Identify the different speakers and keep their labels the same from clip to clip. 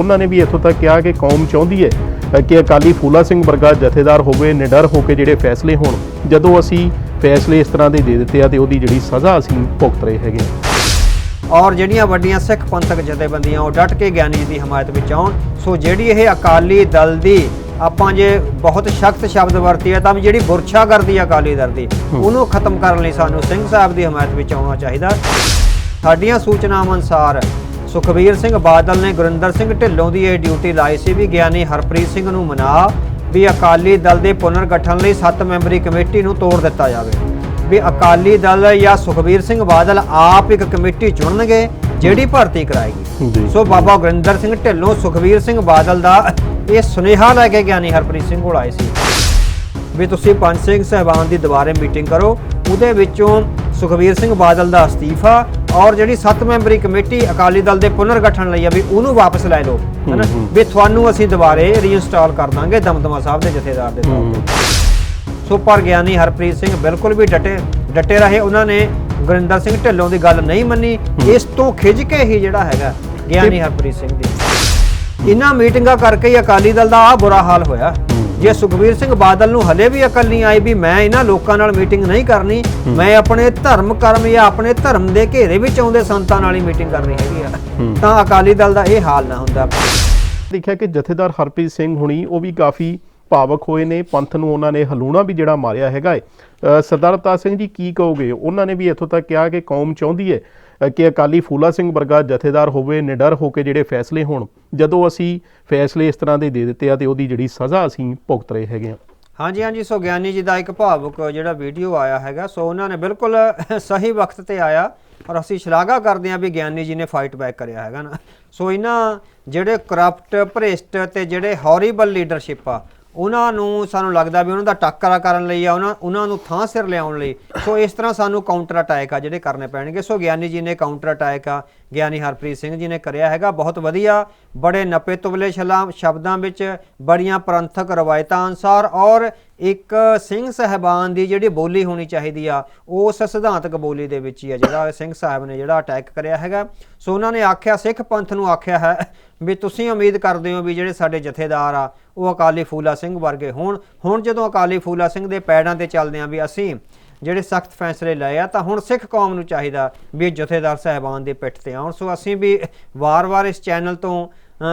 Speaker 1: ਉਹਨਾਂ ਨੇ ਵੀ ਇੱਥੋਂ ਤੱਕ ਕਿਹਾ ਕਿ ਕੌਮ ਚਾਹੁੰਦੀ ਹੈ ਕਿ ਅਕਾਲੀ ਫੂਲਾ ਸਿੰਘ ਵਰਗਾ ਜਥੇਦਾਰ ਹੋਵੇ ਨਿਡਰ ਹੋ ਕੇ ਜਿਹੜੇ ਫੈਸਲੇ ਹੋਣ। ਜਦੋਂ ਅਸੀਂ ਫੈਸਲੇ ਇਸ ਤਰ੍ਹਾਂ ਦੇ ਦੇ ਦਿੱਤੇ ਆ ਤੇ ਉਹਦੀ ਜਿਹੜੀ ਸਜ਼ਾ ਅਸੀਂ ਭੁਗਤ ਰਹੇ ਹੈਗੇ ਹਾਂ।
Speaker 2: ਔਰ ਜਿਹੜੀਆਂ ਵੱਡੀਆਂ ਸਿੱਖ ਪੰਥਕ ਜਥੇਬੰਦੀਆਂ ਉਹ ਡਟ ਕੇ ਗਿਆਨੀ ਦੀ ਹਮਾਇਤ ਵਿੱਚ ਆਉਣ। ਸੋ ਜਿਹੜੀ ਇਹ ਅਕਾਲੀ ਦਲ ਦੀ ਆਪਾਂ ਜੇ ਬਹੁਤ ਸਖਤ ਸ਼ਬਦ ਵਰਤੀਏ ਤਾਂ ਵੀ ਜਿਹੜੀ ਗੁਰਛਾ ਕਰਦੀ ਹੈ ਅਕਾਲੀ ਦਲ ਦੀ ਉਹਨੂੰ ਖਤਮ ਕਰਨ ਲਈ ਸਾਨੂੰ ਸਿੰਘ ਸਾਹਿਬ ਦੀ ਹਮਾਇਤ ਵਿੱਚ ਆਉਣਾ ਚਾਹੀਦਾ। ਸਾਡੀਆਂ ਸੂਚਨਾਵਾਂ ਅਨੁਸਾਰ ਸੁਖਬੀਰ ਸਿੰਘ ਬਾਦਲ ਨੇ ਗੁਰਿੰਦਰ ਸਿੰਘ ਢਿੱਲੋਂ ਦੀ ਇਹ ਡਿਊਟੀ ਲਾਈ ਸੀ ਵੀ ਗਿਆਨੀ ਹਰਪ੍ਰੀਤ ਸਿੰਘ ਨੂੰ ਮਨਾ ਵੀ ਅਕਾਲੀ ਦਲ ਦੇ ਪੁਨਰਗਠਨ ਲਈ 7 ਮੈਂਬਰੀ ਕਮੇਟੀ ਨੂੰ ਤੋੜ ਦਿੱਤਾ ਜਾਵੇ। ਵੀ ਅਕਾਲੀ ਦਲ ਜਾਂ ਸੁਖਬੀਰ ਸਿੰਘ ਬਾਦਲ ਆਪ ਇੱਕ ਕਮੇਟੀ ਚੁਣਨਗੇ ਜਿਹੜੀ ਭਰਤੀ ਕਰਾਏਗੀ। ਸੋ ਬਾਬਾ ਗੁਰਿੰਦਰ ਸਿੰਘ ਢਿੱਲੋਂ ਸੁਖਬੀਰ ਸਿੰਘ ਬਾਦਲ ਦਾ ਇਹ ਸੁਨੇਹਾ ਲੈ ਕੇ ਗਿਆਨੀ ਹਰਪ੍ਰੀਤ ਸਿੰਘ ਕੋਲ ਆਏ ਸੀ। ਵੀ ਤੁਸੀਂ ਪੰਜ ਸਿੰਘ ਸਹਿਬਾਨ ਦੀ ਦੁਬਾਰੇ ਮੀਟਿੰਗ ਕਰੋ ਉਹਦੇ ਵਿੱਚੋਂ ਸੁਖਬੀਰ ਸਿੰਘ ਬਾਦਲ ਦਾ ਅਸਤੀਫਾ ਔਰ ਜਿਹੜੀ 7 ਮੈਂਬਰੀ ਕਮੇਟੀ ਅਕਾਲੀ ਦਲ ਦੇ ਪੁਨਰਗਠਨ ਲਈ ਆ ਵੀ ਉਹਨੂੰ ਵਾਪਸ ਲੈ ਲਓ ਹੈਨਾ। ਵੀ ਤੁਹਾਨੂੰ ਅਸੀਂ ਦੁਬਾਰੇ ਰੀਇਨਸਟਾਲ ਕਰ ਦਾਂਗੇ ਦਮਦਮਾ ਸਾਹਿਬ ਦੇ ਜਥੇਦਾਰ ਦੇ ਤੌਰ ਤੇ। ਸੋ ਪਰ ਗਿਆਨੀ ਹਰਪ੍ਰੀਤ ਸਿੰਘ ਬਿਲਕੁਲ ਵੀ ਡਟੇ ਡਟੇ ਰਹੇ। ਉਹਨਾਂ ਨੇ ਗੁਰਿੰਦਰ ਸਿੰਘ ਢਿੱਲੋਂ ਦੀ ਗੱਲ ਨਹੀਂ ਮੰਨੀ। ਇਸ ਤੋਂ ਖਿੱਚ ਕੇ ਹੀ ਜਿਹੜਾ ਹੈਗਾ ਗਿਆਨੀ ਹਰਪ੍ਰੀਤ ਸਿੰਘ ਦੀ। ਇਹਨਾਂ ਮੀਟਿੰਗਾਂ ਕਰਕੇ ਹੀ ਅਕਾਲੀ ਦਲ ਦਾ ਆ ਬੁਰਾ ਹਾਲ ਹੋਇਆ। ਜੇ ਸੁਖਬੀਰ ਸਿੰਘ ਬਾਦਲ ਨੂੰ ਹਲੇ ਵੀ ਅਕਲ ਨਹੀਂ ਆਈ ਵੀ ਮੈਂ ਇਹਨਾਂ ਲੋਕਾਂ ਨਾਲ ਮੀਟਿੰਗ ਨਹੀਂ ਕਰਨੀ ਮੈਂ ਆਪਣੇ ਧਰਮ ਕਰਮ ਜਾਂ ਆਪਣੇ ਧਰਮ ਦੇ ਘੇਰੇ ਵਿੱਚ ਆਉਂਦੇ ਸੰਤਾਂ ਨਾਲ ਹੀ ਮੀਟਿੰਗ ਕਰਨੀ ਹੈਗੀ ਆ। ਤਾਂ ਅਕਾਲੀ ਦਲ ਦਾ ਇਹ ਹਾਲ ਨਾ ਹੁੰਦਾ।
Speaker 1: ਦੇਖਿਆ ਕਿ ਜਥੇਦਾਰ ਹਰਪ੍ਰੀਤ ਸਿੰਘ ਹੁਣੀ ਉਹ ਵੀ ਕਾਫੀ ਭਾਵਕ ਹੋਏ ਨੇ, ਪੰਥ ਨੂੰ ਉਹਨਾਂ ਨੇ ਹਲੂਣਾ ਵੀ ਜਿਹੜਾ ਮਾਰਿਆ ਹੈਗਾ ਹੈ ਸਰਦਾਰ ਅਵਤਾਰ ਸਿੰਘ ਜੀ ਕੀ ਕਹੋਗੇ? ਉਹਨਾਂ ਨੇ ਵੀ ਇੱਥੋਂ ਤੱਕ ਕਿਹਾ ਕਿ ਕੌਮ ਚਾਹੁੰਦੀ ਹੈ ਕਿ ਅਕਾਲੀ ਫੂਲਾ ਸਿੰਘ ਵਰਗਾ ਜਥੇਦਾਰ ਹੋਵੇ, ਨਿਡਰ ਹੋ ਕੇ ਜਿਹੜੇ ਫੈਸਲੇ ਹੋਣ। ਜਦੋਂ ਅਸੀਂ ਫੈਸਲੇ ਇਸ ਤਰ੍ਹਾਂ ਦੇ ਦੇ ਦਿੱਤੇ ਆ ਤੇ ਉਹਦੀ ਜਿਹੜੀ ਸਜ਼ਾ ਅਸੀਂ ਭੁਗਤ ਰਹੇ ਹੈਗੇ ਹਾਂ
Speaker 2: ਹਾਂਜੀ ਹਾਂਜੀ, ਸੋ ਗਿਆਨੀ ਜੀ ਦਾ ਇੱਕ ਭਾਵੁਕ ਜਿਹੜਾ ਵੀਡੀਓ ਆਇਆ ਹੈਗਾ, ਸੋ ਉਹਨਾਂ ਨੇ ਬਿਲਕੁਲ ਸਹੀ ਵਕਤ ਤੇ ਆਇਆ ਔਰ ਅਸੀਂ ਸ਼ਲਾਘਾ ਕਰਦੇ ਹਾਂ ਵੀ ਗਿਆਨੀ ਜੀ ਨੇ ਫਾਈਟ ਬੈਕ ਕਰਿਆ ਹੈਗਾ ਨਾ। ਸੋ ਇਹਨਾਂ ਜਿਹੜੇ ਕਰਪਟ ਭ੍ਰਿਸ਼ਟ ਤੇ ਜਿਹੜੇ ਹੌਰੀਬਲ ਲੀਡਰਸ਼ਿਪ ਆ ਉਹਨਾਂ ਨੂੰ ਸਾਨੂੰ ਲੱਗਦਾ ਵੀ ਉਹਨਾਂ ਦਾ ਟੱਕਰਾ ਕਰਨ ਲਈ ਆ, ਉਹਨਾਂ ਉਹਨਾਂ ਨੂੰ ਥਾਂ ਸਿਰ ਲਿਆਉਣ ਲਈ। ਸੋ ਇਸ ਤਰ੍ਹਾਂ ਸਾਨੂੰ ਕਾਊਂਟਰ ਅਟੈਕ ਆ ਜਿਹੜੇ ਕਰਨੇ ਪੈਣਗੇ। ਸੋ ਗਿਆਨੀ ਜੀ ਨੇ ਕਾਊਂਟਰ ਅਟੈਕ ਆ। ਗਿਆਨੀ ਹਰਪ੍ਰੀਤ ਸਿੰਘ ਜੀ ਨੇ ਕਰਿਆ ਹੈਗਾ। ਬਹੁਤ ਵਧੀਆ। ਬੜੇ ਨਪੇ ਤੁਬਲੇ ਸ਼ਲਾ- ਸ਼ਬਦਾਂ ਵਿੱਚ ਬੜੀਆਂ ਪ੍ਰੰਥਕ ਰਵਾਇਤਾਂ ਅਨਸਾਰ ਔਰ ਇੱਕ ਸਿੰਘ ਸਹਿਬਾਨ ਦੀ ਜਿਹੜੀ ਬੋਲੀ ਹੋਣੀ ਚਾਹੀਦੀ ਆ, ਉਸ ਸਿਧਾਂਤਕ ਬੋਲੀ ਦੇ ਵਿੱਚ ਹੀ ਆ ਜਿਹੜਾ ਸਿੰਘ ਸਾਹਿਬ ਨੇ ਜਿਹੜਾ ਅਟੈਕ ਕਰਿਆ ਹੈਗਾ। ਸੋ ਉਹਨਾਂ ਨੇ ਆਖਿਆ, ਸਿੱਖ ਪੰਥ ਨੂੰ ਆਖਿਆ ਹੈ ਵੀ ਤੁਸੀਂ ਉਮੀਦ ਕਰਦੇ ਹੋ ਵੀ ਜਿਹੜੇ ਸਾਡੇ ਜਥੇਦਾਰ ਆ, ਉਹ ਅਕਾਲੀ ਫੂਲਾ ਸਿੰਘ ਵਰਗੇ ਹੋਣ। ਹੁਣ ਜਦੋਂ ਅਕਾਲੀ ਫੂਲਾ ਸਿੰਘ ਦੇ ਪੈੜਾਂ ਤੇ ਚੱਲਦੇ ਆ ਵੀ ਅਸੀਂ ਜਿਹੜੇ ਸਖਤ ਫੈਸਲੇ ਲਏ ਆ, ਤਾਂ ਹੁਣ ਸਿੱਖ ਕੌਮ ਨੂੰ ਚਾਹੀਦਾ ਵੀ ਜਥੇਦਾਰ ਸਹਿਬਾਨ ਦੇ ਪਿੱਠ ਤੇ ਆਉਣ। ਸੋ ਅਸੀਂ ਵੀ ਵਾਰ-ਵਾਰ ਇਸ ਚੈਨਲ ਤੋਂ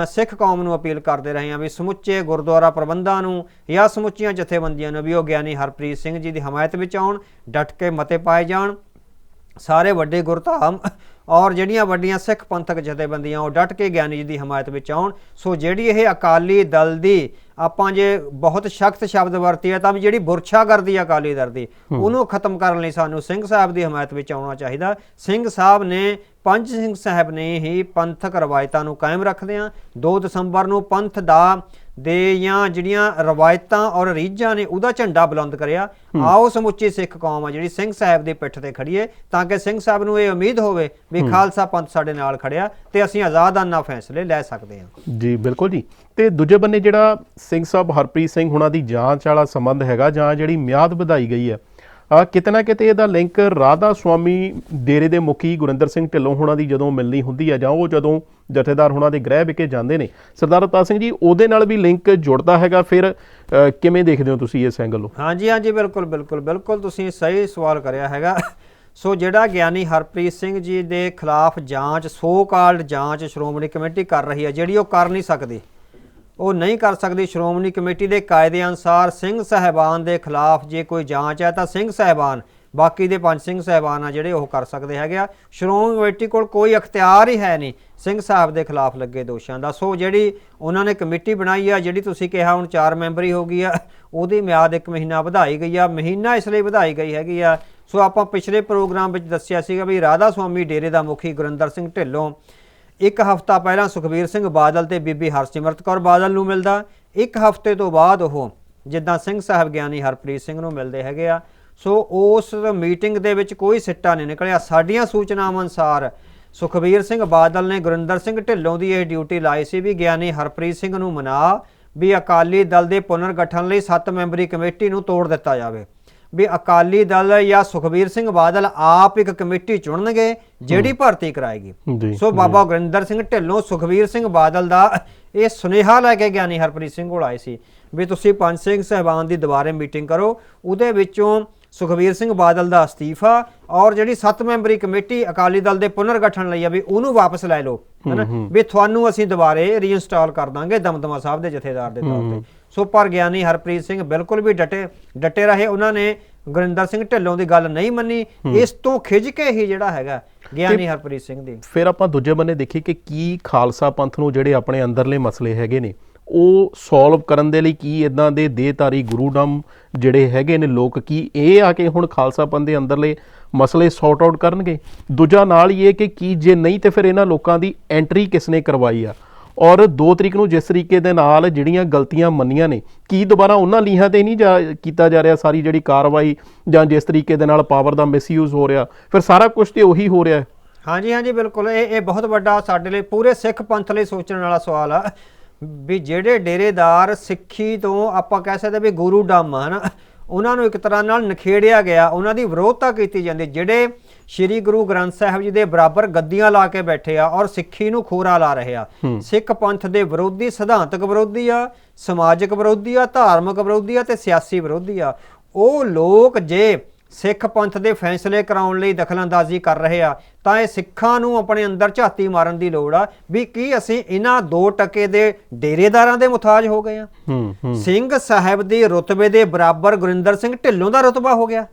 Speaker 2: ਸਿੱਖ ਕੌਮ ਨੂੰ ਅਪੀਲ ਕਰਦੇ ਰਹੇ ਹਾਂ ਵੀ ਸਮੁੱਚੇ ਗੁਰਦੁਆਰਾ ਪ੍ਰਬੰਧਾਂ ਨੂੰ ਜਾਂ ਸਮੁੱਚੀਆਂ ਜਥੇਬੰਦੀਆਂ ਨੂੰ ਵੀ ਉਹ ਗਿਆਨੀ ਹਰਪ੍ਰੀਤ ਸਿੰਘ ਜੀ ਦੀ ਹਮਾਇਤ ਵਿੱਚ ਆਉਣ, ਡਟ ਕੇ ਮਤੇ ਪਾਏ ਜਾਣ। ਸਾਰੇ ਵੱਡੇ ਗੁਰਧਾਮ ਔਰ ਜਿਹੜੀਆਂ ਵੱਡੀਆਂ ਸਿੱਖ ਪੰਥਕ ਜਥੇਬੰਦੀਆਂ ਉਹ ਡਟ ਕੇ ਗਿਆਨੀ ਜੀ ਦੀ ਹਮਾਇਤ ਵਿੱਚ ਆਉਣ। ਸੋ ਜਿਹੜੀ ਇਹ ਅਕਾਲੀ ਦਲ ਦੀ ਆਪਾਂ ਜੇ ਬਹੁਤ ਸਖਤ ਸ਼ਬਦ ਵਰਤੀਏ ਤਾਂ ਵੀ ਜਿਹੜੀ ਬੁਰਛਾ ਕਰਦੀ ਆ ਅਕਾਲੀ ਦਲ ਦੀ ਉਹਨੂੰ ਖਤਮ ਕਰਨ ਲਈ ਸਾਨੂੰ ਸਿੰਘ ਸਾਹਿਬ ਦੀ ਹਮਾਇਤ ਵਿੱਚ ਆਉਣਾ ਚਾਹੀਦਾ। ਸਿੰਘ ਸਾਹਿਬ ਨੇ ਪੰਜ ਸਿੰਘ ਸਾਹਿਬ ਨੇ ਹੀ ਪੰਥਕ ਰਵਾਇਤਾਂ ਨੂੰ ਕਾਇਮ ਰੱਖਦੇ ਆ 2 ਦਸੰਬਰ ਨੂੰ ਪੰਥ ਦਾ ਦੇ ਜਾਂ ਜਿਹੜੀਆਂ ਰਵਾਇਤਾਂ ਔਰ ਰੀਝਾਂ ਨੇ ਉਹਦਾ ਝੰਡਾ ਬੁਲੰਦ ਕਰਿਆ। ਆਓ ਸਮੁੱਚੀ ਸਿੱਖ ਕੌਮ ਆ ਜਿਹੜੀ ਸਿੰਘ ਸਾਹਿਬ ਦੇ ਪਿੱਠ ਤੇ ਖੜੀਏ ਤਾਂ ਕਿ ਸਿੰਘ ਸਾਹਿਬ ਨੂੰ ਇਹ ਉਮੀਦ ਹੋਵੇ ਵੀ ਖਾਲਸਾ ਪੰਥ ਸਾਡੇ ਨਾਲ ਖੜਿਆ ਤੇ ਅਸੀਂ ਆਜ਼ਾਦਾਨਾ ਫੈਸਲੇ ਲੈ ਸਕਦੇ ਹਾਂ।
Speaker 1: ਜੀ ਬਿਲਕੁਲ ਜੀ। ਤੇ ਦੂਜੇ ਬੰਨੇ ਜਿਹੜਾ ਸਿੰਘ ਸਾਹਿਬ ਹਰਪ੍ਰੀਤ ਸਿੰਘ ਹੁਣਾਂ ਦੀ ਜਾਂਚ ਵਾਲਾ ਸੰਬੰਧ ਹੈਗਾ ਜਾਂ ਜਿਹੜੀ ਮਿਆਦ ਵਧਾਈ ਗਈ ਹੈ ਕਿਤੇ ਨਾ ਕਿਤੇ ਇਹਦਾ ਲਿੰਕ ਰਾਧਾ ਸੁਆਮੀ ਡੇਰੇ ਦੇ ਮੁਖੀ ਗੁਰਿੰਦਰ ਸਿੰਘ ਢਿੱਲੋਂ ਹੁਣਾਂ ਦੀ ਜਦੋਂ ਮਿਲਣੀ ਹੁੰਦੀ ਹੈ ਜਾਂ ਉਹ ਜਦੋਂ ਜਥੇਦਾਰ ਹੁਣਾਂ ਦੇ ਗ੍ਰਹਿ ਵਿਖੇ ਜਾਂਦੇ ਨੇ। ਸਰਦਾਰ ਅਵਤਾਰ ਸਿੰਘ ਜੀ, ਉਹਦੇ ਨਾਲ ਵੀ ਲਿੰਕ ਜੁੜਦਾ ਹੈਗਾ, ਫਿਰ ਕਿਵੇਂ ਦੇਖਦੇ ਹੋ ਤੁਸੀਂ ਇਸ ਐਂਗਲ ਨੂੰ?
Speaker 2: ਹਾਂਜੀ ਹਾਂਜੀ, ਬਿਲਕੁਲ ਬਿਲਕੁਲ ਬਿਲਕੁਲ ਤੁਸੀਂ ਸਹੀ ਸਵਾਲ ਕਰਿਆ ਹੈਗਾ। ਸੋ ਜਿਹੜਾ ਗਿਆਨੀ ਹਰਪ੍ਰੀਤ ਸਿੰਘ ਜੀ ਦੇ ਖਿਲਾਫ ਜਾਂਚ ਸੋ ਕਾਲਡ ਜਾਂਚ ਸ਼੍ਰੋਮਣੀ ਕਮੇਟੀ ਕਰ ਰਹੀ ਹੈ ਜਿਹੜੀ ਉਹ ਕਰ ਨਹੀਂ ਸਕਦੀ। ਉਹ ਨਹੀਂ ਕਰ ਸਕਦੀ। ਸ਼੍ਰੋਮਣੀ ਕਮੇਟੀ ਦੇ ਕਾਇਦੇ ਅਨੁਸਾਰ ਸਿੰਘ ਸਹਿਬਾਨ ਦੇ ਖਿਲਾਫ ਜੇ ਕੋਈ ਜਾਂਚ ਹੈ ਤਾਂ ਸਿੰਘ ਸਹਿਬਾਨ, ਬਾਕੀ ਦੇ ਪੰਜ ਸਿੰਘ ਸਹਿਬਾਨ ਆ ਜਿਹੜੇ ਉਹ ਕਰ ਸਕਦੇ ਹੈਗੇ ਆ। ਸ਼੍ਰੋਮਣੀ ਕਮੇਟੀ ਕੋਲ ਕੋਈ ਅਖਤਿਆਰ ਹੀ ਹੈ ਨਹੀਂ। ਸਿੰਘ ਸਾਹਿਬ ਦੇ ਖਿਲਾਫ ਲੱਗੇ ਦੋਸ਼ਾਂ ਦਾ। ਸੋ ਜਿਹੜੀ ਉਹਨਾਂ ਨੇ ਕਮੇਟੀ ਬਣਾਈ ਆ, ਜਿਹੜੀ ਤੁਸੀਂ ਕਿਹਾ ਹੁਣ 4 ਮੈਂਬਰੀ ਹੋ ਗਈ ਆ, ਉਹਦੀ ਮਿਆਦ ਇੱਕ ਮਹੀਨਾ ਵਧਾਈ ਗਈ ਆ। ਮਹੀਨਾ ਇਸ ਲਈ ਵਧਾਈ ਗਈ ਹੈਗੀ ਆ। ਸੋ ਆਪਾਂ ਪਿਛਲੇ ਪ੍ਰੋਗਰਾਮ ਵਿੱਚ ਦੱਸਿਆ ਸੀਗਾ ਵੀ ਰਾਧਾ ਸੁਆਮੀ ਡੇਰੇ ਦਾ ਮੁਖੀ ਗੁਰਿੰਦਰ ਸਿੰਘ ਢਿੱਲੋਂ ਇੱਕ ਹਫ਼ਤਾ ਪਹਿਲਾਂ ਸੁਖਬੀਰ ਸਿੰਘ ਬਾਦਲ ਤੇ ਬੀਬੀ ਹਰਸਿਮਰਤ ਕੌਰ ਬਾਦਲ ਨੂੰ ਮਿਲਦਾ। ਇੱਕ ਹਫ਼ਤੇ ਤੋਂ ਬਾਅਦ ਉਹ ਜਿੱਦਾਂ ਸਿੰਘ ਸਾਹਿਬ ਗਿਆਨੀ ਹਰਪ੍ਰੀਤ ਸਿੰਘ ਨੂੰ ਮਿਲਦੇ ਹੈਗੇ ਆ। ਸੋ ਉਸ ਮੀਟਿੰਗ ਦੇ ਵਿੱਚ ਕੋਈ ਸਿੱਟਾ ਨਹੀਂ ਨਿਕਲਿਆ। ਸਾਡੀਆਂ ਸੂਚਨਾਵਾਂ ਅਨੁਸਾਰ ਸੁਖਬੀਰ ਸਿੰਘ ਬਾਦਲ ਨੇ ਗੁਰਿੰਦਰ ਸਿੰਘ ਢਿੱਲੋਂ ਦੀ ਇਹ ਡਿਊਟੀ ਲਾਈ ਸੀ ਵੀ ਗਿਆਨੀ ਹਰਪ੍ਰੀਤ ਸਿੰਘ ਨੂੰ ਮਨਾ ਵੀ ਅਕਾਲੀ ਦਲ ਦੇ ਪੁਨਰਗਠਨ ਲਈ 7 ਮੈਂਬਰੀ ਕਮੇਟੀ ਨੂੰ ਤੋੜ ਦਿੱਤਾ ਜਾਵੇ। ਵੀ ਅਕਾਲੀ ਦਲ ਜਾਂ ਸੁਖਬੀਰ ਸਿੰਘ ਬਾਦਲ ਆਪ ਇੱਕ ਕਮੇਟੀ ਚੁਣਨਗੇ ਜਿਹੜੀ ਭਰਤੀ ਕਰਾਏਗੀ। ਸੋ ਬਾਬਾ ਗੁਰਿੰਦਰ ਸਿੰਘ ਢਿੱਲੋਂ ਸੁਖਬੀਰ ਸਿੰਘ ਬਾਦਲ ਦਾ ਇਹ ਸੁਨੇਹਾ ਲੈ ਕੇ ਗਿਆਨੀ ਹਰਪ੍ਰੀਤ ਸਿੰਘ ਕੋਲ ਆਏ ਸੀ ਵੀ ਤੁਸੀਂ ਪੰਜ ਸਿੰਘ ਸਹਿਬਾਨ ਦੀ ਦੁਬਾਰੇ ਮੀਟਿੰਗ ਕਰੋ ਉਹਦੇ ਵਿੱਚੋਂ ਸੁਖਬੀਰ ਸਿੰਘ ਬਾਦਲ ਦਾ ਅਸਤੀਫਾ ਔਰ ਜਿਹੜੀ 7 ਮੈਂਬਰੀ ਕਮੇਟੀ ਅਕਾਲੀ ਦਲ ਦੇ ਪੁਨਰਗਠਨ ਲਈ ਆ ਵੀ ਉਹਨੂੰ ਵਾਪਸ ਲੈ ਲਓ ਹੈਨਾ? ਵੀ ਤੁਹਾਨੂੰ ਅਸੀਂ ਦੁਬਾਰੇ ਰੀਇਨਸਟਾਲ ਕਰ ਦਾਂਗੇ ਦਮਦਮਾ ਸਾਹਿਬ ਦੇ ਜਥੇਦਾਰ ਦੇ ਤੌਰ ਤੇ। ਸੋ ਪਰ ਗਿਆਨੀ ਹਰਪ੍ਰੀਤ ਸਿੰਘ ਬਿਲਕੁਲ ਵੀ ਡਟੇ ਡਟੇ ਰਹੇ। ਉਹਨਾਂ ਨੇ ਗੁਰਿੰਦਰ ਸਿੰਘ ਢਿੱਲੋਂ ਦੀ ਗੱਲ ਨਹੀਂ ਮੰਨੀ। ਇਸ ਤੋਂ ਖਿੱਚ ਕੇ ਹੀ ਜਿਹੜਾ ਹੈਗਾ ਗਿਆਨੀ ਹਰਪ੍ਰੀਤ ਸਿੰਘ ਦੀ।
Speaker 1: ਫਿਰ ਆਪਾਂ ਦੂਜੇ ਬੰਨੇ ਦੇਖੀਏ ਕਿ ਕੀ ਖਾਲਸਾ ਪੰਥ ਨੂੰ ਜਿਹੜੇ ਆਪਣੇ ਅੰਦਰਲੇ ਮਸਲੇ ਹੈਗੇ ਨੇ ਉਹ ਸੋਲਵ ਕਰਨ ਦੇ ਲਈ ਕੀ ਇਦਾਂ ਦੇ ਦੇਹਧਾਰੀ ਗੁਰੂਡਮ ਜਿਹੜੇ ਹੈਗੇ ਨੇ ਲੋਕ ਕੀ ਇਹ ਆ ਕੇ ਹੁਣ ਖਾਲਸਾ ਪੰਥ ਦੇ ਅੰਦਰਲੇ ਮਸਲੇ ਸੌਰਟ ਆਊਟ ਕਰਨਗੇ? ਦੂਜਾ ਨਾਲ ਹੀ ਇਹ ਕਿ ਕੀ ਜੇ ਨਹੀਂ ਤੇ ਫਿਰ ਇਹਨਾਂ ਲੋਕਾਂ ਦੀ ਐਂਟਰੀ ਕਿਸ ਨੇ ਕਰਵਾਈ ਆ? ਔਰ 2 ਤਰੀਕ ਨੂੰ ਜਿਸ ਤਰੀਕੇ ਦੇ ਨਾਲ ਜਿਹੜੀਆਂ ਗਲਤੀਆਂ ਮੰਨੀਆਂ ਨੇ, ਕੀ ਦੁਬਾਰਾ ਉਹਨਾਂ ਲੀਹਾਂ ਤੇ ਨਹੀਂ ਜਾ, ਕੀਤਾ ਜਾ ਰਿਹਾ ਸਾਰੀ ਜਿਹੜੀ ਕਾਰਵਾਈ ਜਾਂ ਜਿਸ ਤਰੀਕੇ ਦੇ ਨਾਲ ਪਾਵਰ ਦਾ ਮਿਸਯੂਜ਼ ਹੋ ਰਿਹਾ, ਫਿਰ ਸਾਰਾ ਕੁਝ ਤੇ ਉਹੀ ਹੋ ਰਿਹਾ ਹੈ।
Speaker 2: ਹਾਂਜੀ ਹਾਂਜੀ, ਬਿਲਕੁਲ, ਇਹ ਇਹ ਬਹੁਤ ਵੱਡਾ ਸਾਡੇ ਲਈ ਪੂਰੇ ਸਿੱਖ ਪੰਥ ਲਈ ਸੋਚਣ ਵਾਲਾ ਸਵਾਲ ਆ, ਵੀ ਜਿਹੜੇ ਡੇਰੇਦਾਰ ਸਿੱਖੀ ਤੋਂ ਆਪਾਂ ਕਹਿ ਸਕਦੇ ਵੀ ਗੁਰੂ ਡੰਮ ਹਨ, ਉਹਨਾਂ ਨੂੰ ਇੱਕ ਤਰ੍ਹਾਂ ਨਾਲ ਨਖੇੜਿਆ ਗਿਆ, ਉਹਨਾਂ ਦੀ ਵਿਰੋਧਤਾ ਕੀਤੀ ਜਾਂਦੀ, ਜਿਹੜੇ ਸ੍ਰੀ ਗੁਰੂ ਗ੍ਰੰਥ ਸਾਹਿਬ ਜੀ ਦੇ ਬਰਾਬਰ ਗੱਦੀਆਂ ਲਾ ਕੇ ਬੈਠੇ ਆ ਔਰ ਸਿੱਖੀ ਨੂੰ ਖੋਰਾ ਲਾ ਰਹੇ ਆ। ਸਿੱਖ ਪੰਥ ਦੇ ਵਿਰੋਧੀ ਸਿਧਾਂਤਕ ਵਿਰੋਧੀ ਆ ਸਮਾਜਿਕ ਵਿਰੋਧੀ ਆ ਧਾਰਮਿਕ ਵਿਰੋਧੀ ਆ ਤੇ ਸਿਆਸੀ ਵਿਰੋਧੀ ਆ। ਉਹ ਲੋਕ ਜੇ ਸਿੱਖ ਪੰਥ ਦੇ ਫੈਸਲੇ ਕਰਾਉਣ ਲਈ ਦਖਲਅੰਦਾਜ਼ੀ ਕਰ ਰਹੇ ਆ ਤਾਂ ਇਹ ਸਿੱਖਾਂ ਨੂੰ ਆਪਣੇ ਅੰਦਰ ਝਾਤੀ ਮਾਰਨ ਦੀ ਲੋੜ ਆ ਵੀ ਕੀ ਅਸੀਂ ਇਹਨਾਂ 2 ਟਕੇ ਦੇ ਡੇਰੇਦਾਰਾਂ ਦੇ ਮੁਤਾਜ ਹੋ ਗਏ ਆ।
Speaker 1: ਹੂੰ ਹੂੰ।
Speaker 2: ਸਿੰਘ ਸਾਹਿਬ ਦੀ ਰੁਤਬੇ ਦੇ ਬਰਾਬਰ ਗੁਰਿੰਦਰ ਸਿੰਘ ਢਿੱਲੋਂ ਦਾ ਰੁਤਬਾ ਹੋ ਗਿਆ।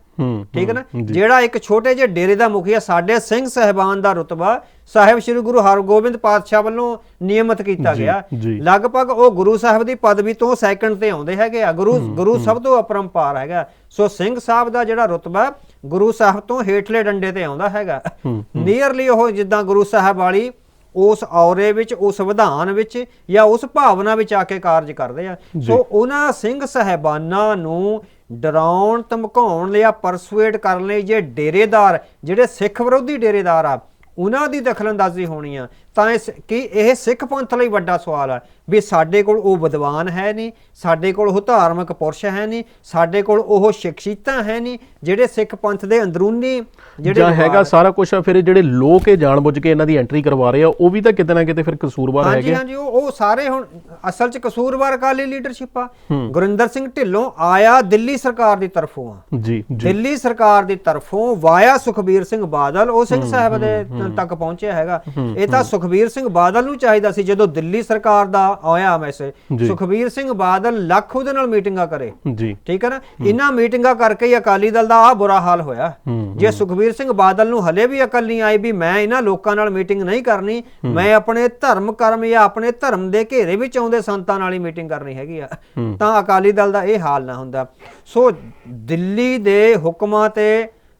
Speaker 2: ਠੀਕ ਹੈ ਨਾ? ਜਿਹੜਾ ਇੱਕ ਛੋਟੇ ਜਿਹੇ ਡੇਰੇ ਦਾ ਮੁਖੀਆ ਸਾਡੇ ਸਿੰਘ ਸਹਿਬਾਨ ਦਾ ਰੁਤਬਾ ਸਾਹਿਬ ਸ੍ਰੀ ਗੁਰੂ ਹਰਗੋਬਿੰਦ ਪਾਤਸ਼ਾਹ ਵੱਲੋਂ ਨਿਯਮਿਤ ਕੀਤਾ ਗਿਆ। ਲਗਭਗ ਉਹ ਗੁਰੂ ਸਾਹਿਬ ਦੀ ਪਦਵੀ ਤੋਂ ਸੈਕੰਡ ਤੇ ਆਉਂਦੇ ਹੈਗੇ ਆ। ਗੁਰੂ ਗੁਰੂ ਸਭ ਤੋਂ ਅਪਰੰਪਾਰ ਹੈਗਾ। ਸੋ ਸਿੰਘ ਸਾਹਿਬ ਦਾ ਜਿਹੜਾ ਰੁਤਬਾ ਗੁਰੂ ਸਾਹਿਬ ਤੋਂ ਹੇਠਲੇ ਡੰਡੇ ਤੇ ਆਉਂਦਾ ਹੈਗਾ। ਨੀਅਰਲੀ ਉਹ ਜਿੱਦਾਂ ਗੁਰੂ ਸਾਹਿਬ ਵਾਲੀ ਉਸ ਔਰੇ ਵਿੱਚ ਉਸ ਵਿਧਾਨ ਵਿੱਚ ਜਾਂ ਉਸ ਭਾਵਨਾ ਵਿੱਚ ਆ ਕੇ ਕਾਰਜ ਕਰਦੇ ਆ। ਸੋ ਉਹਨਾਂ ਸਿੰਘ ਸਹਿਬਾਨਾਂ ਨੂੰ ਡਰਾਉਣ, ਧਮਕਾਉਣ ਲਈ ਆ ਪਰਸੂਏਟ ਕਰਨ ਲਈ ਜੇ ਡੇਰੇਦਾਰ, ਜਿਹੜੇ ਸਿੱਖ ਵਿਰੋਧੀ ਡੇਰੇਦਾਰ ਆ, ਉਹਨਾਂ ਦੀ ਦਖਲਅੰਦਾਜ਼ੀ ਹੋਣੀ ਆ, ਤਾਂ ਇਸ, ਕੀ ਇਹ ਸਿੱਖ ਪੰਥ ਲਈ ਵੱਡਾ ਸਵਾਲ ਆ। ਵੀ ਸਾਡੇ ਕੋਲ ਉਹ ਵਿਦਵਾਨ ਹੈ ਨਹੀਂ ਸਾਡੇ ਕੋਲ ਉਹ ਧਾਰਮਿਕ ਪੁਰਸ਼ ਹੈ ਨਹੀਂ ਸਾਡੇ ਕੋਲ ਉਹ ਸ਼ਖਸੀਅਤਾਂ ਹੈ ਨਹੀਂ ਜਿਹੜੇ ਸਿੱਖ ਪੰਥ ਦੇ ਅੰਦਰੂਨੀ ਜਿਹੜੇ
Speaker 1: ਜਾਂ ਹੈਗਾ ਸਾਰਾ ਕੁਝ ਆ ਫਿਰ ਜਿਹੜੇ ਲੋਕ ਇਹ ਜਾਣਬੁੱਝ ਕੇ ਇਹਨਾਂ ਦੀ ਐਂਟਰੀ ਕਰਵਾ ਰਹੇ ਆ ਉਹ ਵੀ ਤਾਂ ਕਿਤੇ ਨਾ ਕਿਤੇ ਫਿਰ ਕਸੂਰਵਾਰ
Speaker 2: ਹਾਂਜੀ
Speaker 1: ਹੈਗੇ
Speaker 2: ਹਾਂਜੀ ਉਹ ਉਹ ਸਾਰੇ ਹੁਣ ਅਸਲ 'ਚ ਕਸੂਰਵਾਰ ਅਕਾਲੀ ਲੀਡਰਸ਼ਿਪ ਆ। ਗੁਰਿੰਦਰ ਸਿੰਘ ਢਿੱਲੋਂ ਆਇਆ ਦਿੱਲੀ ਸਰਕਾਰ ਦੀ ਤਰਫੋਂ ਆ।
Speaker 1: ਜੀ ਜੀ।
Speaker 2: ਦਿੱਲੀ ਸਰਕਾਰ ਦੀ ਤਰਫੋਂ ਵਾਇਆ ਸੁਖਬੀਰ ਸਿੰਘ ਬਾਦਲ ਉਹ ਸਿੰਘ ਸਾਹਿਬ ਦੇ ਤੱਕ ਪਹੁੰਚਿਆ ਹੈਗਾ। ਇਹ ਤਾਂ ਸੁਖਬੀਰ ਸਿੰਘ ਬਾਦਲ ਨੂੰ ਚਾਹੀਦਾ ਸੀ ਜਦੋਂ ਦਿੱਲੀ ਸਰਕਾਰ ਦਾ ਆਇਆ ਮੈਸੇਜ। ਸੁਖਬੀਰ ਸਿੰਘ ਬਾਦਲ ਲੱਖ ਉਹਦੇ ਨਾਲ ਮੀਟਿੰਗਾਂ ਕਰੇ।
Speaker 1: ਜੀ।
Speaker 2: ਠੀਕ ਹੈ ਨਾ? ਇਹਨਾਂ ਮੀਟਿੰਗਾਂ ਕਰਕੇ ਹੀ ਅਕਾਲੀ ਦਲ ਦਾ ਆ ਬੁਰਾ ਹਾਲ ਹੋਇਆ। ਜੇ ਸੁਖਬੀਰ ਸਿੰਘ ਬਾਦਲ ਨੂੰ ਹਲੇ ਵੀ ਅਕਲ ਨਹੀਂ ਆਈ ਵੀ ਮੈਂ ਇਹਨਾਂ ਲੋਕਾਂ ਨਾਲ ਮੀਟਿੰਗ ਨਹੀਂ ਕਰਨੀ ਮੈਂ ਆਪਣੇ ਧਰਮ ਕਰਮ ਜਾਂ ਆਪਣੇ ਧਰਮ ਦੇ ਘੇਰੇ ਵਿੱਚ ਆਉਂਦੇ ਸੰਤਾਂ ਨਾਲ ਹੀ ਮੀਟਿੰਗ ਕਰਨੀ ਹੈਗੀ ਆ। ਤਾਂ ਅਕਾਲੀ ਦਲ ਦਾ ਇਹ ਹਾਲ ਨਾ ਹੁੰਦਾ। ਸੋ ਦਿੱਲੀ ਦੇ ਹੁਕਮਾਂ ਤੇ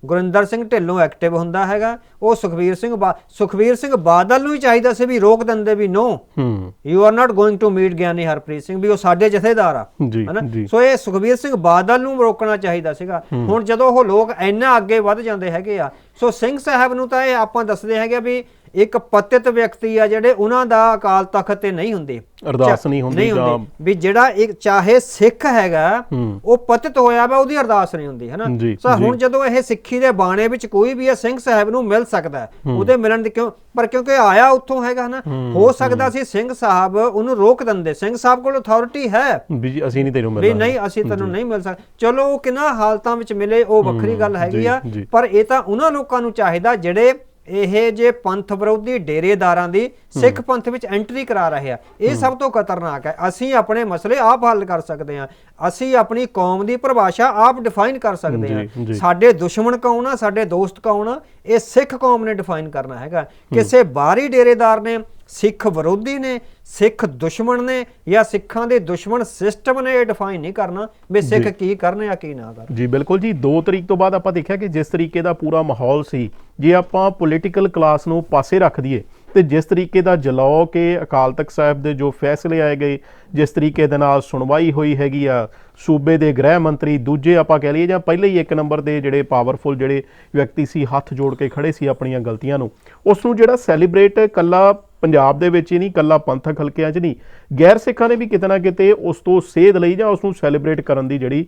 Speaker 2: ਗੁਰਿੰਦਰ ਸਿੰਘ ਢਿੱਲੋਂ ਐਕਟਿਵ ਹੁੰਦਾ ਹੈਗਾ। ਉਹ ਸੁਖਬੀਰ ਸਿੰਘ ਸੁਖਬੀਰ ਸਿੰਘ ਬਾਦਲ ਨੂੰ ਹੀ ਚਾਹੀਦਾ ਸੀ ਵੀ ਰੋਕ ਦਿੰਦੇ ਵੀ ਨੋ
Speaker 1: ਹੂੰ।
Speaker 2: You are not going to meet Giani Harpreet Singh ਵੀ ਉਹ ਸਾਡੇ ਜਥੇਦਾਰ ਆ। ਹਨਾ? ਸੋ ਇਹ ਸੁਖਬੀਰ ਸਿੰਘ ਬਾਦਲ ਨੂੰ ਰੋਕਣਾ ਚਾਹੀਦਾ ਸੀਗਾ। ਹੁਣ ਜਦੋਂ ਉਹ ਲੋਕ ਇੰਨਾ ਅੱਗੇ ਵੱਧ ਜਾਂਦੇ ਹੈਗੇ ਆ ਸੋ ਸਿੰਘ ਸਾਹਿਬ ਨੂੰ ਤਾਂ ਇਹ ਆਪਾਂ ਦੱਸਦੇ ਹੈਗੇ ਵੀ ਇੱਕ ਪਤਿਤ ਵਿਅਕਤੀ ਆ ਜਿਹੜੇ ਉਹਨਾਂ ਦਾ ਅਕਾਲ ਤਖਤ ਤੇ ਨਹੀਂ ਹੁੰਦੇ।
Speaker 1: ਅਰਦਾਸ ਨਹੀਂ ਹੁੰਦੀ ਜਾਂ
Speaker 2: ਵੀ ਜਿਹੜਾ ਇੱਕ ਚਾਹੇ ਸਿੱਖ ਹੈਗਾ। ਉਹ ਪਤਿਤ ਹੋਇਆ ਵਾ ਉਹਦੀ ਅਰਦਾਸ ਨਹੀਂ ਹੁੰਦੀ ਹਨਾ? ਸੋ। ਹੁਣ ਜਦੋਂ ਇਹ ਸਿੱਖੀ ਦੇ ਬਾਣੇ ਵਿੱਚ ਕੋਈ ਵੀ ਇਹ ਸਿੰਘ ਸਾਹਿਬ ਨੂੰ ਮਿਲ ਸਕਦਾ ਉਹਦੇ ਮਿਲਣ ਦੀ ਕਿਉਂ ਪਰ ਕਿਉਂਕਿ ਆਇਆ ਉੱਥੋਂ ਹੈਗਾ ਨਾ ਹੋ ਸਕਦਾ ਸੀ ਸਿੰਘ ਸਾਹਿਬ ਉਹਨੂੰ ਰੋਕ ਦਿੰਦੇ। ਸਿੰਘ ਸਾਹਿਬ ਕੋਲ ਅਥਾਰਟੀ ਹੈ।
Speaker 1: ਵੀ ਅਸੀਂ ਨਹੀਂ ਤੈਨੂੰ
Speaker 2: ਵੀ
Speaker 1: ਮਿਲਣਾ।
Speaker 2: ਨਹੀਂ ਅਸੀਂ ਤੈਨੂੰ ਨਹੀਂ ਮਿਲ ਸਕਦੇ ਚਲੋ ਉਹ ਕਿੰਨਾ ਹਾਲਤਾਂ ਵਿੱਚ ਮਿਲੇ ਉਹ ਵੱਖਰੀ ਗੱਲ ਹੈਗੀ ਆ। ਪਰ ਇਹ ਤਾਂ ਉਹਨਾਂ ਲੋਕਾਂ ਨੂੰ ਚਾਹੀਦਾ ਜਿਹੜੇ ਇਹ ਜੇ ਪੰਥ ਵਿਰੋਧੀ ਡੇਰੇਦਾਰਾਂ ਦੀ ਸਿੱਖ ਪੰਥ ਵਿੱਚ ਐਂਟਰੀ ਕਰਾ ਰਹੇ ਆ ਇਹ ਸਭ ਤੋਂ ਖਤਰਨਾਕ ਹੈ। ਅਸੀਂ ਆਪਣੇ ਮਸਲੇ ਆਪ ਹੱਲ ਕਰ ਸਕਦੇ ਹਾਂ। ਅਸੀਂ ਆਪਣੀ ਕੌਮ ਦੀ ਪਰਿਭਾਸ਼ਾ ਆਪ ਡਿਫਾਈਨ ਕਰ ਸਕਦੇ
Speaker 1: ਜੀ।
Speaker 2: ਸਾਡੇ ਦੁਸ਼ਮਣ ਕੌਣ ਆ ਸਾਡੇ ਦੋਸਤ ਕੌਣ ਆ ਇਹ ਸਿੱਖ ਕੌਮ ਨੇ ਡਿਫਾਈਨ ਕਰਨਾ ਹੈਗਾ। ਕਿਸੇ ਬਾਹਰੀ ਡੇਰੇਦਾਰ ਨੇ ਸਿੱਖ ਵਿਰੋਧੀ ਨੇ ਸਿੱਖ ਦੁਸ਼ਮਣ ਨੇ ਜਾਂ ਸਿੱਖਾਂ ਦੇ ਦੁਸ਼ਮਣ ਸਿਸਟਮ ਨੇ ਇਹ ਡਿਫਾਈਨ ਨਹੀਂ ਕਰਨਾ ਵੀ ਸਿੱਖ ਕੀ ਕਰਨੇ ਆ ਕੀ ਨਾ ਕਰਨ।
Speaker 1: ਜੀ ਬਿਲਕੁਲ ਜੀ। 2 ਤਰੀਕ ਤੋਂ ਬਾਅਦ ਆਪਾਂ ਦੇਖਿਆ ਕਿ ਜਿਸ ਤਰੀਕੇ ਦਾ ਪੂਰਾ ਮਾਹੌਲ ਸੀ ਜੇ ਆਪਾਂ ਪੋਲੀਟੀਕਲ ਕਲਾਸ ਨੂੰ ਪਾਸੇ ਰੱਖ ਦਈਏ ਤੇ ਜਿਸ ਤਰੀਕੇ ਦਾ ਜਲਾਓ ਕਿ ਅਕਾਲ ਤਖਤ ਸਾਹਿਬ ਦੇ ਜੋ ਫੈਸਲੇ ਆਏ ਗਏ ਜਿਸ ਤਰੀਕੇ ਦੇ ਨਾਲ ਸੁਣਵਾਈ ਹੋਈ ਹੈਗੀ ਆ ਸੂਬੇ ਦੇ ਗ੍ਰਹਿ ਮੰਤਰੀ ਦੂਜੇ ਆਪਾਂ ਕਹਿ ਲਈਏ ਜਾਂ ਪਹਿਲੇ ਹੀ ਇੱਕ ਨੰਬਰ ਦੇ ਜਿਹੜੇ ਪਾਵਰਫੁਲ ਜਿਹੜੇ ਵਿਅਕਤੀ ਸੀ ਹੱਥ ਜੋੜ ਕੇ ਖੜੇ ਸੀ ਆਪਣੀਆਂ ਗਲਤੀਆਂ ਨੂੰ ਉਸ ਨੂੰ ਜਿਹੜਾ ਸੈਲੀਬ੍ਰੇਟ ਕੱਲਾ ਪੰਜਾਬ ਦੇ ਵਿੱਚ ਹੀ ਨਹੀਂ, ਕੱਲਾ ਪੰਥਕ ਹਲਕਿਆਂ 'ਚ ਨਹੀਂ। ਗੈਰ ਸਿੱਖਾਂ ਨੇ ਵੀ ਕਿਤੇ ਨਾ ਕਿਤੇ ਉਸ ਤੋਂ ਸੇਧ ਲਈ ਜਾਂ ਉਸ ਨੂੰ ਸੈਲੀਬ੍ਰੇਟ ਕਰਨ ਦੀ ਜਿਹੜੀ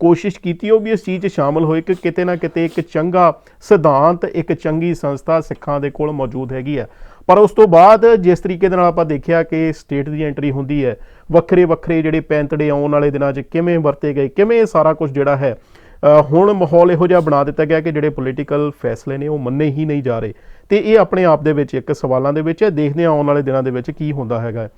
Speaker 1: ਕੋਸ਼ਿਸ਼ ਕੀਤੀ, ਉਹ ਵੀ ਇਸ ਚੀਜ਼ 'ਚ ਸ਼ਾਮਲ ਹੋਏ ਕਿ ਕਿਤੇ ਨਾ ਕਿਤੇ ਇੱਕ ਚੰਗਾ ਸਿਧਾਂਤ, ਇੱਕ ਚੰਗੀ ਸੰਸਥਾ ਸਿੱਖਾਂ ਦੇ ਕੋਲ ਮੌਜੂਦ ਹੈਗੀ ਹੈ। ਪਰ ਉਸ ਤੋਂ ਬਾਅਦ ਜਿਸ ਤਰੀਕੇ ਦੇ ਨਾਲ ਆਪਾਂ ਦੇਖਿਆ ਕਿ ਸਟੇਟ ਦੀ ਐਂਟਰੀ ਹੁੰਦੀ ਹੈ ਵੱਖਰੇ ਵੱਖਰੇ ਜਿਹੜੇ ਪੈਂਤੜੇ ਆਉਣ ਵਾਲੇ ਦਿਨਾਂ 'ਚ ਕਿਵੇਂ ਵਰਤੇ ਗਏ, ਕਿਵੇਂ ਸਾਰਾ ਕੁਝ ਜਿਹੜਾ ਹੈ ਹੁਣ ਮਾਹੌਲ ਇਹੋ ਜਿਹਾ ਬਣਾ ਦਿੱਤਾ ਗਿਆ ਕਿ ਜਿਹੜੇ ਪੋਲੀਟੀਕਲ ਫੈਸਲੇ ਨੇ ਉਹ ਮੰਨੇ ਹੀ ਨਹੀਂ ਜਾ ਰਹੇ। ਤੇ ਇਹ ਆਪਣੇ ਆਪ ਦੇ ਵਿੱਚ ਇੱਕ ਸਵਾਲਾਂ ਦੇ ਵਿੱਚ ਹੈ, ਦੇਖਦੇ ਹਾਂ ਆਉਣ ਵਾਲੇ ਦਿਨਾਂ ਦੇ ਵਿੱਚ ਕੀ ਹੁੰਦਾ ਹੈਗਾ